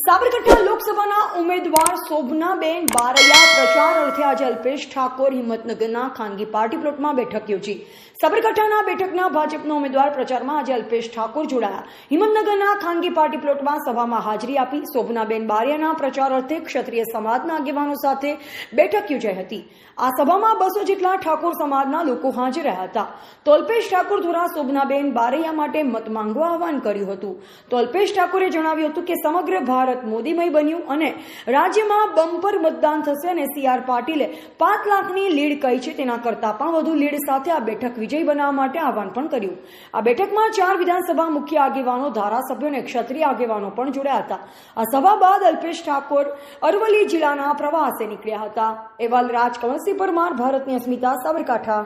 સાબરકાંઠા લોકસભાના ઉમેદવાર શોભનાબેન બારૈયા પ્રચાર અર્થે આજે અલ્પેશ ઠાકોર હિંમતનગરના ખાનગી પાર્ટી પ્લોટમાં બેઠક યોજી. સાબરકાંઠાના બેઠકના ભાજપના ઉમેદવાર પ્રચારમાં આજે અલ્પેશ ઠાકોર જોડાયા. હિંમતનગરના ખાનગી પાર્ટી પ્લોટમાં સભામાં હાજરી આપી શોભનાબેન બારિયાના પ્રચાર અર્થે ક્ષત્રિય સમાજના આગેવાનો સાથે બેઠક યોજાઈ હતી. આ સભામાં બસો જેટલા ઠાકોર સમાજના લોકો હાજર રહ્યા હતા. તો અલ્પેશ ઠાકોર દ્વારા શોભનાબેન બારૈયા માટે મત માંગવા આહવાન કર્યું હતું. તો અલ્પેશ ઠાકોરે જણાવ્યું હતું કે સમગ્ર ભારત મોદીમય બન્યું અને રાજ્યમાં બમ્પર મતદાન થશે અને સી પાટીલે પાંચ લાખની લીડ કહી છે. તેના કરતાં પણ વધુ લીડ સાથે આ બેઠક વિજય બનાવવા માટે આહવાન પણ કર્યું. આ બેઠકમાં ચાર વિધાનસભા મુખ્ય આગેવાનો, ધારાસભ્યો અને ક્ષત્રિય આગેવાનો પણ જોડાયા હતા. આ સભા બાદ અલ્પેશ ઠાકોર અરવલ્લી જિલ્લાના પ્રવાસે નીકળ્યા હતા. એવાલ રાજકમલસિંહ પરમાર, ભારતની અસ્મિતા સાબરકાંઠા.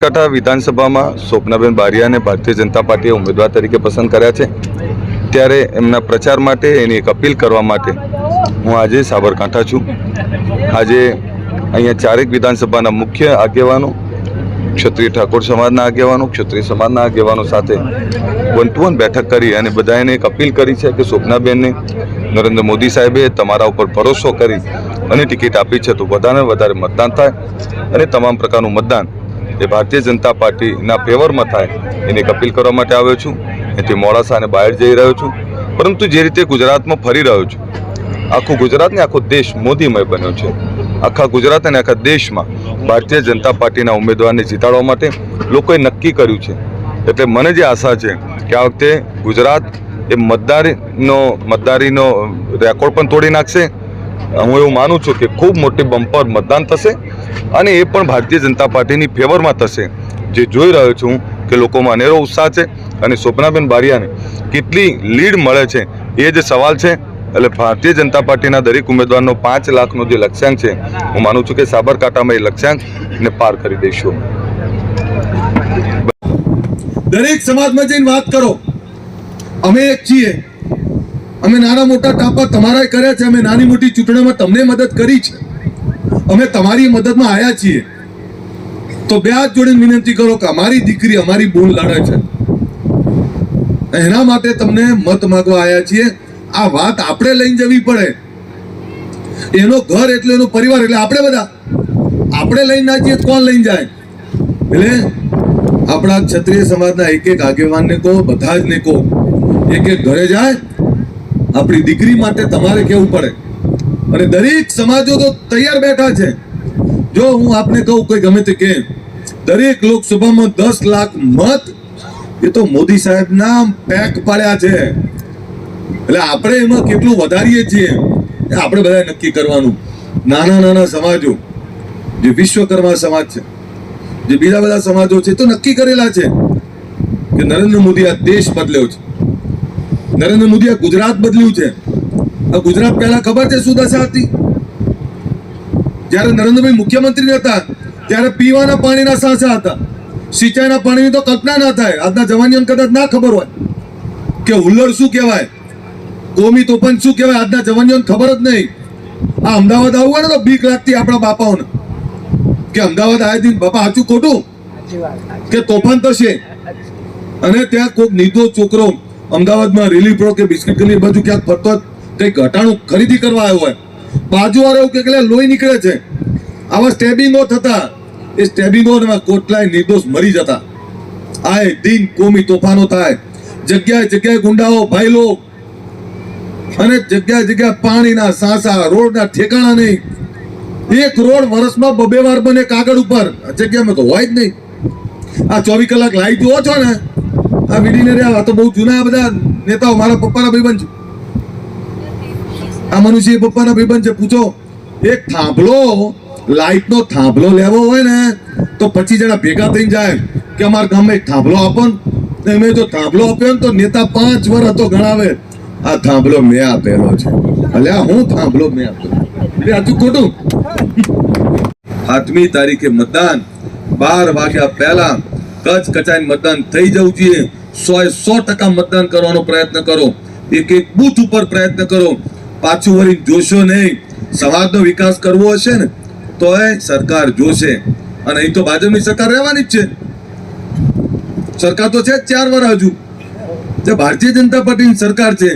સાબરકાંઠા વિધાનસભામાં સ્વપ્નાબેન બારિયાને ભારતીય જનતા પાર્ટીએ ઉમેદવાર તરીકે પસંદ કર્યા છે. ત્યારે એમના પ્રચાર માટે, એની એક અપીલ કરવા માટે હું આજે સાબરકાંઠા છું. આજે અહીંયા ચારેક વિધાનસભાના મુખ્ય આગેવાનો, ક્ષત્રિય ઠાકોર સમાજના આગેવાનો, ક્ષત્રિય સમાજના આગેવાનો સાથે વન ટુ વન બેઠક કરી અને બધાને એક અપીલ કરી છે કે સ્વપ્નાબેનને, નરેન્દ્ર મોદી સાહેબે તમારા ઉપર ભરોસો કરી અને ટિકિટ આપી છે તો વધારે વધારે મતદાન થાય અને તમામ પ્રકારનું મતદાન એ ભારતીય જનતા પાર્ટીના ફેવરમાં થાય. એની એક અપીલ કરવા માટે આવ્યો છું. એથી મોડાસા અને બહાર જઈ રહ્યો છું. પરંતુ જે રીતે ગુજરાતમાં ફરી રહ્યો છું, આખું ગુજરાત ને આખો દેશ મોદીમય બન્યો છે. આખા ગુજરાત અને આખા દેશમાં ભારતીય જનતા પાર્ટીના ઉમેદવારને જીતાડવા માટે લોકોએ નક્કી કર્યું છે. એટલે મને જે આશા છે કે આ વખતે ગુજરાત એ મતદારીનો મતદારીનો રેકોર્ડ પણ તોડી નાખશે. હું એવું માનું છું કે ખૂબ મોટી બમ્પર મતદાન થશે અને એ પણ ભારતીય જનતા પાર્ટીની ફેવરમાં થશે. જે જોઈ રહ્યો છું કે લોકોમાં અનેરો ઉત્સાહ છે અને સ્વપ્નાબેન બારિયાને કેટલી લીડ મળે છે એ જ સવાલ છે. એટલે ભારતીય જનતા પાર્ટીના દરેક ઉમેદવારનો પાંચ લાખનો જે લક્ષ્યાંક છે, હું માનું છું કે સાબરકાંઠામાં એ લક્ષ્યાંકને પાર કરી દઈશું. દરેક સમાજમાં જઈને વાત કરો. અમે એક છીએ. અમે નાના મોટા ટાપા તમારા કર્યા છે. અમે નાની મોટી ચૂંટણીમાં તમને મદદ કરી છે. અમે તમારી મદદમાં આવ્યા છીએ. તો બે હાથ જોડીને વિનંતી કરો કે અમારી દીકરી અમારી બોલ લડે છે. એના માટે તમને મત માગવા આવ્યા છીએ. આ વાત આપણે લઈને જવી પડે. એનો ઘર એટલે એનો પરિવાર એટલે આપણે બધા. આપણે લઈને ના જઈએ કોણ લઈને જાય? એટલે આપણા ક્ષત્રિય સમાજના એક એક આગેવાનને કહો બધા જ ને કહો. એક એક ઘરે જાય, આપણી દીકરી માટે તમારે કેવું પડે. અને દરેક સમાજો તો તૈયાર બેઠા છે. જો હું આપને કહું કોઈ ગમે તે કે દરેક લોકસભામાં દસ લાખ મત એ તો મોદી સાહેબના પેક પાડ્યા છે. એટલે આપણે એમાં કેટલું વધારીએ છીએ આપણે બધા નક્કી કરવાનું. નાના નાના સમાજો, જે વિશ્વકર્મા સમાજ છે, જે બીજા બધા સમાજો છે તો નક્કી કરેલા છે કે નરેન્દ્ર મોદી આ દેશ બદલ્યો છે. નરેન્દ્ર મોદી આ ગુજરાત બદલ્યું છે. આ ગુજરાત પહેલા ખબર છે શું દશા હતી? જ્યારે નરેન્દ્રભાઈ મુખ્યમંત્રી હતા ત્યારે પીવાના પાણીના સાસા હતા. સિંચાઈના પાણીની તો કલ્પના ના થાય. આજના જવાનીઓને કદાચ ના ખબર હોય. કે હુલ્લડ શું કહેવાય? કોમી તોફાન શું કહેવાય? આજના જવાનીઓને ખબર જ નહીં. આ અમદાવાદ આવવું હોય ને તો બીક લાગતી આપણા બાપાઓને. કે અમદાવાદ આવ્યા હતી બાપા સાચું ખોટું? કે તોફાન થશે? અને ત્યાં કોઈક નીધો છોકરો અમદાવાદમાં રેલી પ્રો કે બિસ્કિટ ગલી બાજુ ક્યાંક ફરતો કંઈક ઘટાણું ખરીદી કરવા આવ્યો હોય. બાજુ વાળો એવું કે કે લોહી નીકળે છે. આવા સ્ટેબિંગો થતા, એ સ્ટેબિંગો કોટલાય નિર્દોષ મરી જતા. આય દિન કોમી તોફાનો થાય. જગ્યાએ જગ્યાએ ગુંડાઓ, ભાઈલો, અને જગ્યાએ જગ્યાએ પાણીના સાસા, રોડના ઠેકાણા નહીં. એક રોડ વર્ષમાં બબે વાર બને કાગળ ઉપર. જગ્યામાં તો હોય જ નહીં. આ ચોવીસ કલાક લાઈટ જુઓ છો ને. આ વીડીને રહ્યા, આ તો બહુ જૂના બધા નેતાઓ, મારા પપ્પાના ભાઈબંધ છે. આ મનુષ્ય પપ્પાનો ભાઈબંધ છે પૂછો, એક થાંભલો લાઈટનો થાંભલો લેવો હોય ને, તો પચીસ જણા ભેગા થઈને જાય કે અમારા ગામમાં એક થાંભલો આપો ને. તો જો થાંભલો આપ્યો ને તો નેતા પાંચ વર્ષ હતો ગણાવે. આ થાંભલો મેં આપેલો છે. એટલે હું થાંભલો મેં આપેલો? એટલે સાચું ખોટું? આઠમી તારીખે મતદાન. બાર વાગ્યા પહેલા કચ્છ કચાઈ મતદાન થઈ જવું જોઈએ. સો એ સો ટકા મતદાન કરવાનો પ્રયત્ન કરો. એક એક બૂથ ઉપર પ્રયત્ન કરો. પાછું વળી જોશો નહીં. સમાજનો વિકાસ કરવો હશે ને તો એ સરકાર જોશે. અને અહીં તો ભાજપની સરકાર રહેવાની જ છે. સરકાર તો છે ચાર વર્ષ હજુ. જે ભારતીય જનતા પાર્ટીની સરકાર છે,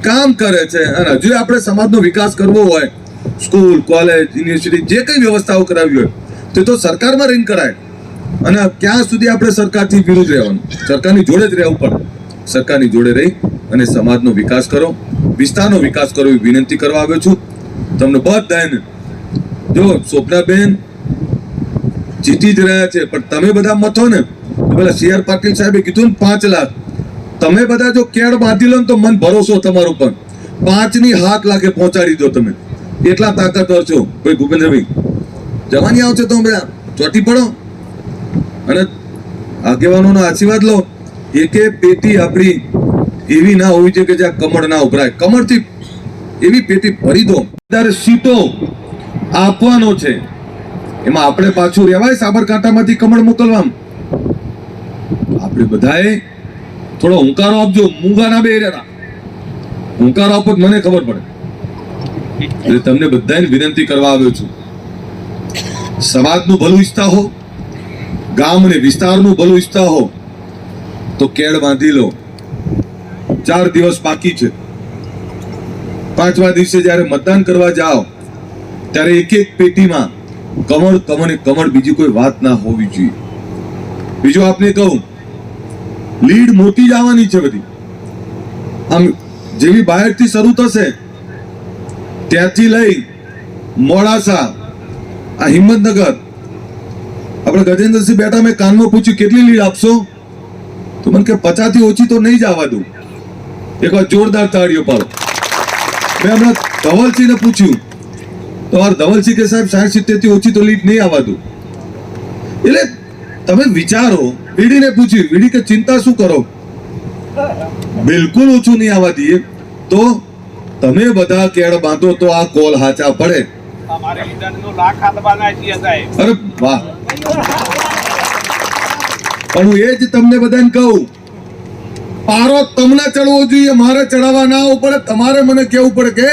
કામ કરે છે અને હજુ આપણે સમાજનો વિકાસ કરવો હોય, સ્કૂલ, કોલેજ, યુનિવર્સિટી, જે કઈ વ્યવસ્થાઓ કરાવી હોય, તે તો સરકારમાં રહીને કરાય. અને ક્યાં સુધી આપણે સરકારથી વિરુદ્ધ રહેવાનું? સરકારની જોડે જ રહેવું પડે. સરકારની જોડે રહી અને સમાજનો વિકાસ કરો, વિસ્તારનો વિકાસ કરો એવી વિનંતી કરવા આવ્યો છું. તમને બધાને જો સ્વપ્નાબેન જીતી જ રહ્યા છે, પણ તમે બધા મથો ને પેલા સી આર પાટીલ સાહેબે કીધું ને પાંચ લાખ. તમે બધા જો કેળ બાંધી લો ને તો મન ભરોસો તમારો પણ. પાંચની હાથ લાગે પહોંચાડી દો તમે. એટલા તાકાતવર છો. ભાઈ ભૂપેન્દ્રભાઈ, જવાની આવશે તો ચોટી પડો. અને આગેવાનોનો આશીર્વાદ લો. એકે પેટી આપણી એવી ના હોવી જોઈએ કે જ્યાં કમળ ના ઉભરાય. કમળથી એવી પેટી ભરી દો. સીટો આપવાનો છે. એમાં આપણે પાછું રહેવાય સાબરકાંઠામાંથી કમળ મોકલવામાં. આપણે બધાએ થોડો હુંકારો આપજો. મૂંગા ના બે રહેતા હુંકારો આપો મને ખબર પડે. એટલે તમને બધાને વિનંતી કરવા આવ્યો છું. સમાજનું ભલું ઈચ્છતા હો. ગામ અને વિસ્તારનું ભલું ઈચ્છતા હો. તો કેળ બાંધી લો. ચાર દિવસ બાકી છે. પાંચમા દિવસે જ્યારે મતદાન કરવા જાઓ, ત્યારે એક એક પેટીમાં કમળ કમળ કમળ બીજી કોઈ વાત ના હોવી જોઈએ. બીજું આપને કહું, લીડ મોટી જ આવવાની છે બધી. આમ જેવી બાયડથી શરૂ થશે, ત્યાંથી લઈ મોડાસા, આ હિંમતનગર. આપણે ગજેન્દ્રસિંહ બેઠા, મેં કાનમાં પૂછ્યું, કેટલી લીડ આપશો? તો મને કે પચાસથી ઓછી તો નહીં જ આવવા દઉં. એકવાર જોરદાર તાળીઓ પાડો. મેં હમણાં ધવલસિંહને પૂછ્યું તો મારે ધવલસિંહ કે સાહેબ સાઠ સિત્તેરથી ઓછી તો લીડ નહીં આવવા દઉં? એટલે તમે વિચારો વીડીને પૂછ્યું વીડી કે ચિંતા શું કરો? બિલકુલ ઓછું નહીં આવવા દઈએ. તો તમે બધા કેળ બાંધો તો આ કોલ હાચા પડે. અરે વાહ. પણ હું એ જ તમને બધાને કહું, પારો તમને ચડવો જોઈએ, મારે ચડાવવા ના આવવું પડે, તમારે મને કેવું પડે કે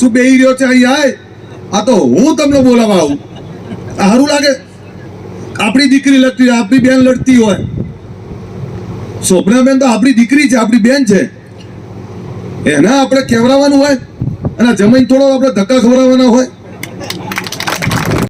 શું બેહી રહ્યો છે, અહીં આય? આ તો હું તમને બોલાવવા આવું. સારું લાગે. આપણી દીકરી લડતી હોય આપણી બેન લડતી હોય. સ્વપ્નાબેન તો આપણી દીકરી છે, આપણી બેન છે. એના આપણે કેવરાવાનું હોય અને જમીન થોડો આપણે ધક્કા ખવડાવવાના હોય.